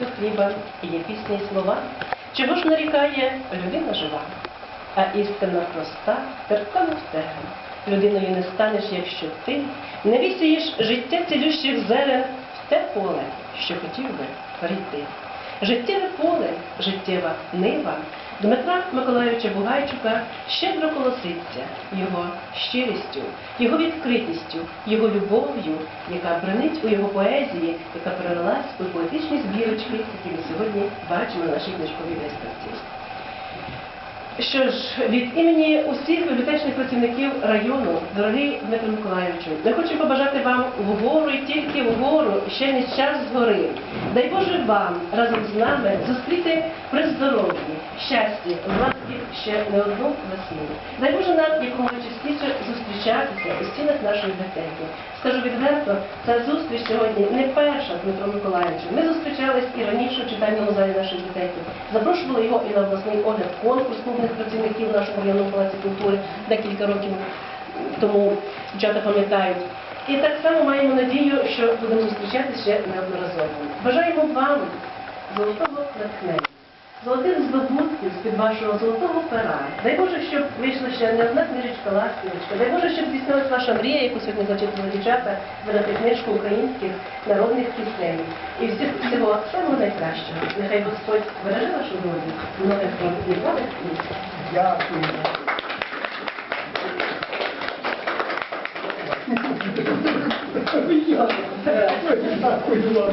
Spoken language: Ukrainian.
до хліба, і є пісні й слова. Чого ж нарікає людина жива, а істина проста, терпка втеха. Людиною не станеш, якщо ти не вісієш життя цілющих зерен в те поле, що хотів би прийти. Життєве поле, життєва нива Дмитра Миколайовича Бугайчука щедро колоситься його щирістю, його відкритістю, його любов'ю, яка бренить у його поезії, яка перелилась у поетичні збірочки, які ми сьогодні бачимо на нашій книжковій виставці. Що ж, від імені усіх бібліотечних працівників району, дорогий Дмитро Миколайовичу, ми хочемо побажати вам вгору і тільки вгору, ще не час згори. Дай Боже вам разом з нами зустріти щасті, ласки ще не одну весну. Дай Боже нам якомога частіше зустрічатися у стінах нашої бібліотеки. Скажу відверто, ця зустріч сьогодні не перша з Дмитром Миколаївичем. Ми зустрічались і раніше в читальному залі нашої бібліотеки. Запрошували його і на обласний огляд конкурс клубних працівників нашого районного палаці культури декілька років тому дівчата пам'ятають. І так само маємо надію, що будемо зустрічатися ще неодноразово. Бажаємо вам золотого натхнення, золотих здобутків з-під вашого золотого пера. Дай Боже, щоб вийшла ще не одна книжечка ластівочка. Дай Боже, щоб здійснилась ваша мрія, яку сьогодні зачитували дівчата, видати книжку українських народних пісень. І всіх всього самого найкращого. Нехай Господь береже вашу долю, нових і нових місць. Дякую. Дякую вам.